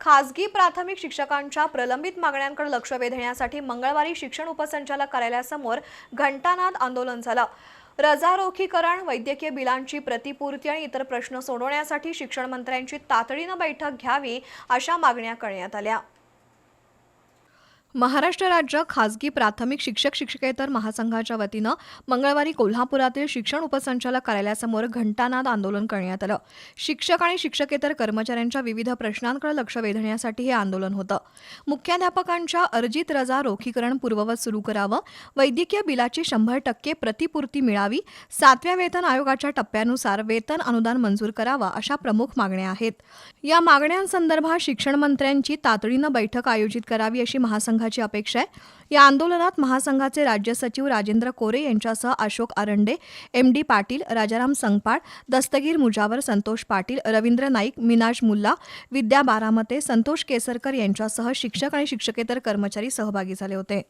खासगी प्राथमिक शिक्षकांच्या प्रलंबित मागण्यांकडे लक्ष वेधण्यासाठी मंगळवारी शिक्षण उपसंचालक कार्यालयासमोर घंटानाद आंदोलन झालं. रजारोखीकरण वैद्यकीय बिलांची प्रतिपूर्ती आणि इतर प्रश्न सोडवण्यासाठी शिक्षण मंत्र्यांची तातडीनं बैठक घ्यावी अशा मागण्या करण्यात आल्या. महाराष्ट्र राज्य खासगी प्राथमिक शिक्षक शिक्षकेतर महासंघाच्या वतीनं मंगळवारी कोल्हापुरातील शिक्षण उपसंचालक कार्यालयासमोर घंटानाद आंदोलन करण्यात आलं. शिक्षक आणि शिक्षकेतर कर्मचाऱ्यांच्या विविध प्रश्नांकडे लक्ष वेधण्यासाठी हे आंदोलन होतं. मुख्याध्यापकांच्या अर्जित रजा रोखीकरण पूर्ववत सुरू करावं वैद्यकीय बिलाची शंभर टक्के प्रतिपूर्ती मिळावी सातव्या वेतन आयोगाच्या टप्प्यानुसार वेतन अनुदान मंजूर करावा अशा प्रमुख मागण्या आहेत. या मागण्यांसंदर्भात शिक्षण मंत्र्यांची तातडीनं बैठक आयोजित करावी अशी महासंघ महासंघाची अपेक्षा आहे. या आंदोलनात महासंघाचे राज्य सचिव राजेंद्र कोरे यांच्यासह अशोक आरंडे एम डी पाटील राजाराम संगपाळ दस्तगीर मुजावर संतोष पाटील रवींद्र नाईक मिनाज मुल्ला विद्या बारामते संतोष केसरकर यांच्यासह शिक्षक आणि शिक्षकेतर कर्मचारी सहभागी झाले होते.